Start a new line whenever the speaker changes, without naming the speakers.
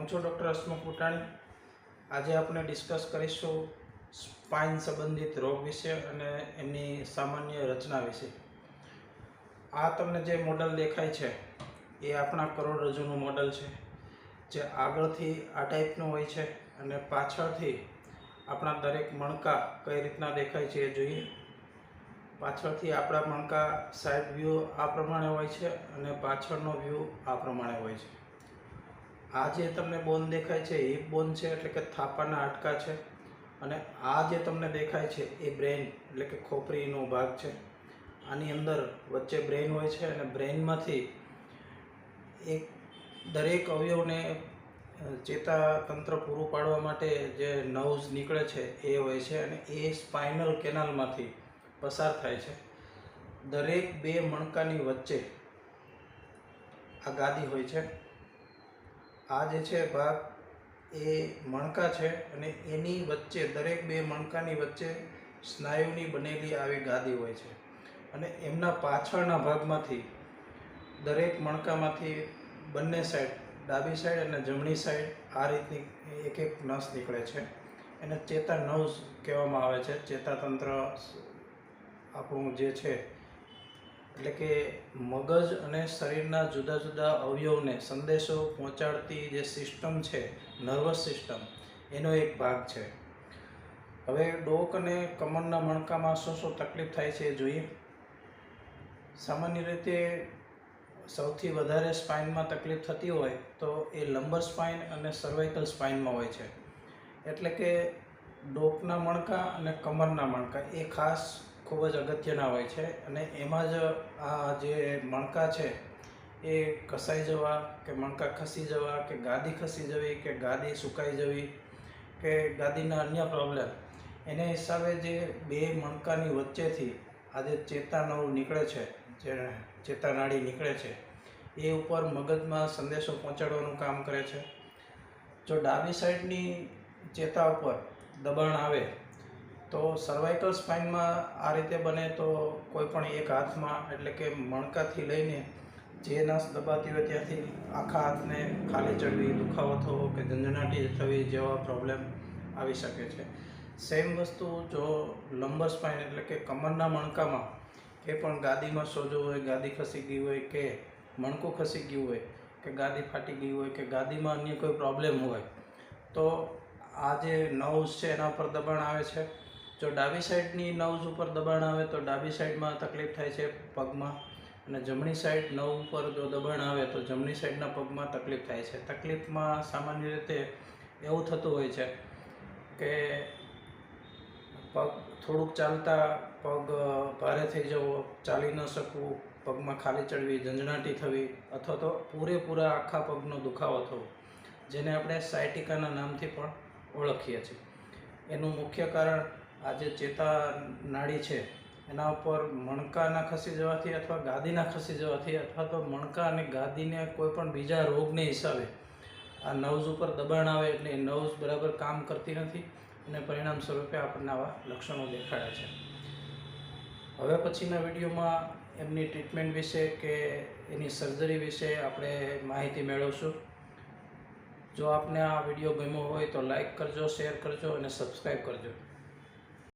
હું છું ડૉક્ટર હસમુખ ભૂટાણી આજે આપણે ડિસ્કસ કરીશું સ્પાઇન સંબંધિત રોગ વિશે અને એમની સામાન્ય રચના વિશે. આ તમને જે મોડલ દેખાય છે, એ આપણા કરોડરજ્જુનું મોડલ છે. જે આગળથી આ ટાઈપનું હોય છે અને પાછળથી આપણા દરેક મણકા કઈ રીતના દેખાય છે એ જોઈએ. પાછળથી આપણા મણકા સાઈડ વ્યૂ આ પ્રમાણે હોય છે અને પાછળનો વ્યૂ આ પ્રમાણે હોય છે. આ જે તમને બોન દેખાય છે હિપ બોન છે એટલે કે થાપાના હાડકા છે. અને આ જે તમને દેખાય છે, એ બ્રેઇન એટલે કે ખોપરીનો ભાગ છે. આની અંદર વચ્ચે બ્રેઇન હોય છે અને બ્રેઇનમાંથી એક દરેક અવયવને ચેતાતંત્ર પૂરું પાડવા માટે જે નર્વ્સ નીકળે છે, એ હોય છે અને એ સ્પાઇનલ કેનાલમાંથી પસાર થાય છે. દરેક બે મણકાની વચ્ચે આ ગાદી હોય છે. આ જે છે ભાગ, એ મણકા છે અને એની વચ્ચે, દરેક બે મણકાની વચ્ચે સ્નાયુની બનેલી આવી ગાદી હોય છે. અને એમના પાછળના ભાગમાંથી દરેક મણકામાંથી બંને સાઈડ, ડાબી સાઈડ અને જમણી સાઈડ, આ રીતની એક એક નસ નીકળે છે. એને ચેતા નવ કહેવામાં આવે છે. ચેતાતંત્ર આપણું જે છે એટલે કે મગજ અને શરીરના જુદા જુદા અવયવને સંદેશો પહોંચાડતી જે સિસ્ટમ છે નર્વસ સિસ્ટમ એનો એક ભાગ છે. હવે ડોક અને કમરના મણકામાં શું શું તકલીફ થાય છે એ જોઈએ. સામાન્ય રીતે સૌથી વધારે સ્પાઇનમાં તકલીફ થતી હોય તો એ લંબર સ્પાઇન અને સર્વાઇકલ સ્પાઇનમાં હોય છે. એટલે કે ડોકના મણકા અને કમરના મણકા, એ ખાસ ખૂબ જ અગત્યના હોય છે. અને એમાં જ આ જે મણકા છે, એ ઘસાઈ જવા કે મણકા ખસી જવા કે ગાદી ખસી જવી કે ગાદી સુકાઈ જવી કે ગાદીના અન્ય પ્રોબ્લેમ એને હિસાબે જે બે મણકાની વચ્ચેથી આ જે ચેતાનળ નીકળે છે, જે ચેતાનાડી નીકળે છે, એ ઉપર મગજમાં સંદેશો પહોંચાડવાનું કામ કરે છે. જો ડાબી સાઈડની ચેતા ઉપર દબાણ આવે તો સર્વાઇકલ સ્પાઇનમાં આ રીતે બને તો કોઈ પણ એક હાથમાં, એટલે કે મણકાથી લઈને જે નસ દબાતી હોય ત્યાંથી આખા હાથને ખાલી ચડવી, દુખાવો થવો કે ઝંઝણાટી થવી જેવા પ્રોબ્લેમ આવી શકે છે. સેમ વસ્તુ જો લંબર સ્પાઇન એટલે કે કમરના મણકામાં કે પણ ગાદીમાં સોજો હોય, ગાદી ખસી ગઈ હોય કે મણકું ખસી ગયું હોય કે ગાદી ફાટી ગઈ હોય કે ગાદીમાં અન્ય કોઈ પ્રોબ્લેમ હોય તો આ જે નર્વ્સ છે એના પર દબાણ આવે છે. જો ડાબી સાઈડની નવ્સ ઉપર દબાણ આવે તો ડાબી સાઈડમાં તકલીફ થાય છે પગમાં. અને જમણી સાઈડ નવ ઉપર જો દબાણ આવે તો જમણી સાઈડના પગમાં તકલીફ થાય છે. તકલીફમાં સામાન્ય રીતે એવું થતું હોય છે કે પગ થોડુંક ચાલતા પગ ભારે થઈ જવો ચાલી ન શકવું, પગમાં ખાલી ચડવી, ઝંઝણાટી થવી અથવા તો પૂરેપૂરા આખા પગનો દુખાવો થવો, જેને આપણે સાયટિકાના નામથી પણ ઓળખીએ છીએ. એનું મુખ્ય કારણ આ જે ચેતા નાડી છે, એના ઉપર મણકાના ખસી જવાથી અથવા ગાદીના ખસી જવાથી અથવા તો મણકા અને ગાદીને કોઈ પણ બીજા રોગને હિસાબે આ નવ્સ ઉપર દબાણ આવે એટલે નવ્સ બરાબર કામ કરતી નથી અને પરિણામ સ્વરૂપે આપણને આવા લક્ષણો દેખાડે છે. હવે પછીના વિડીયોમાં એમની ટ્રીટમેન્ટ વિશે કે એની સર્જરી વિશે આપણે માહિતી મેળવશું. જો આપને આ વીડિયો ગમ્યો હોય તો લાઈક કરજો, શેર કરજો અને સબસ્ક્રાઈબ કરજો.